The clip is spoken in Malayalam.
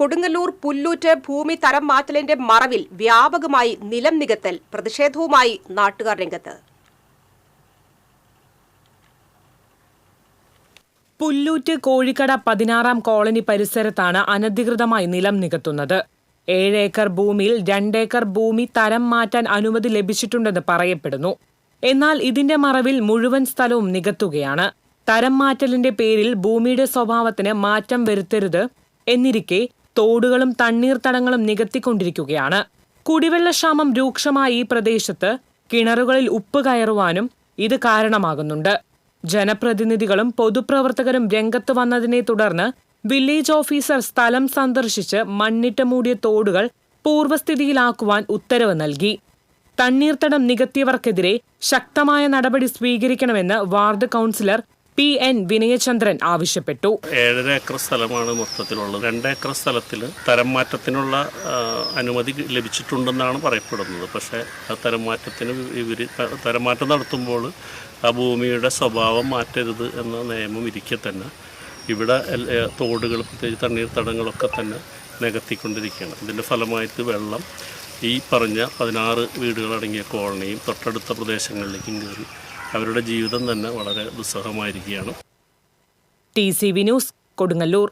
കൊടുങ്ങല്ലൂർ പുല്ലൂറ്റ് ഭൂമി തരം മാറ്റലിന്റെ മറവിൽ വ്യാപകമായി നിലം നികത്തൽ പ്രതിഷേധവുമായി നാട്ടുകാർ രംഗത്ത്. പുല്ലൂറ്റ് കോഴിക്കട പതിനാറാം കോളനി പരിസരത്താണ് അനധികൃതമായി നിലം നികത്തുന്നത്. ഏഴ് ഏക്കർ ഭൂമിയിൽ രണ്ടേക്കർ ഭൂമി തരം മാറ്റാൻ അനുമതി ലഭിച്ചിട്ടുണ്ടെന്ന് പറയപ്പെടുന്നു. എന്നാൽ ഇതിന്റെ മറവിൽ മുഴുവൻ സ്ഥലവും നികത്തുകയാണ്. തരം മാറ്റലിന്റെ പേരിൽ ഭൂമിയുടെ സ്വഭാവത്തിന് മാറ്റം വരുത്തരുത് എന്നിരിക്കെ തോടുകളും തണ്ണീർത്തടങ്ങളും നികത്തിക്കൊണ്ടിരിക്കുകയാണ്. കുടിവെള്ളക്ഷാമം രൂക്ഷമായ ഈ പ്രദേശത്ത് കിണറുകളിൽ ഉപ്പ് കയറുവാനും ഇത് കാരണമാകുന്നുണ്ട്. ജനപ്രതിനിധികളും പൊതുപ്രവർത്തകരും രംഗത്ത് വന്നതിനെ തുടർന്ന് വില്ലേജ് ഓഫീസർ സ്ഥലം സന്ദർശിച്ച് മണ്ണിട്ട് മൂടിയ തോടുകൾ പൂർവസ്ഥിതിയിലാക്കുവാൻ ഉത്തരവ് നൽകി. തണ്ണീർത്തടം നികത്തിയവർക്കെതിരെ ശക്തമായ നടപടി സ്വീകരിക്കണമെന്ന് ward councillor P N Vinayachandran ആവശ്യപ്പെട്ടു. ഏഴര ഏക്കർ സ്ഥലമാണ് മൊത്തത്തിലുള്ളത്. രണ്ട് ഏക്കർ സ്ഥലത്തിൽ തരം മാറ്റത്തിനുള്ള അനുമതി ലഭിച്ചിട്ടുണ്ടെന്നാണ് പറയപ്പെടുന്നത്. പക്ഷേ ആ തരം മാറ്റത്തിന് ഇവർ തരം മാറ്റം നടത്തുമ്പോൾ ആ ഭൂമിയുടെ സ്വഭാവം മാറ്റരുത് എന്ന നിയമം ഇരിക്കെ തന്നെ. ഇവിടെ തോടുകൾ പ്രത്യേകിച്ച് തണ്ണീർത്തടങ്ങളൊക്കെ തന്നെ നികത്തിക്കൊണ്ടിരിക്കുകയാണ്. ഇതിന്റെ ഫലമായിട്ട് വെള്ളം ഈ പറഞ്ഞ പതിനാറ് വീടുകളടങ്ങിയ കോളനിയും തൊട്ടടുത്ത പ്രദേശങ്ങളിലേക്കും കയറി അവരുടെ ജീവിതം തന്നെ വളരെ ദുസ്സഹമായിരിക്കുകയാണ്. T C V news Kodungallur.